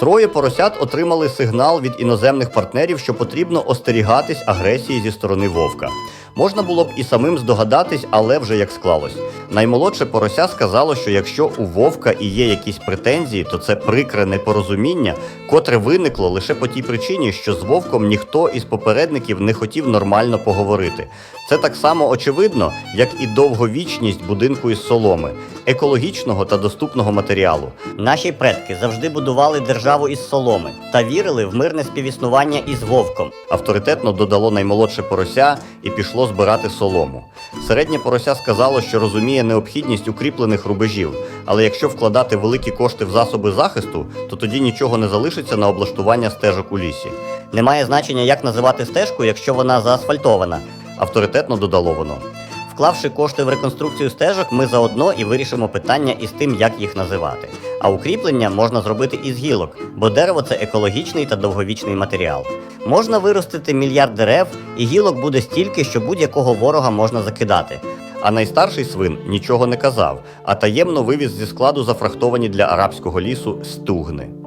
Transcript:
Троє поросят отримали сигнал від іноземних партнерів, що потрібно остерігатись агресії зі сторони вовка. Можна було б і самим здогадатись, але вже як склалось. Наймолодше порося сказало, що якщо у вовка і є якісь претензії, то це прикре непорозуміння, котре виникло лише по тій причині, що з вовком ніхто із попередників не хотів нормально поговорити. Це так само очевидно, як і довговічність будинку із соломи, екологічного та доступного матеріалу. Наші предки завжди будували державу із соломи та вірили в мирне співіснування із вовком. Авторитетно додало наймолодше порося і пішло збирати солому. Середнє порося сказало, що розуміє необхідність укріплених рубежів, але якщо вкладати великі кошти в засоби захисту, то тоді нічого не залишиться на облаштування стежок у лісі. Немає значення, як називати стежку, якщо вона заасфальтована. Авторитетно додало воно. Вклавши кошти в реконструкцію стежок, ми заодно і вирішимо питання із тим, як їх називати. А укріплення можна зробити із гілок, бо дерево це екологічний та довговічний матеріал. Можна виростити мільярд дерев, і гілок буде стільки, що будь-якого ворога можна закидати. А найстарший свин нічого не казав, а таємно вивіз зі складу зафрахтовані для арабського лісу стугни.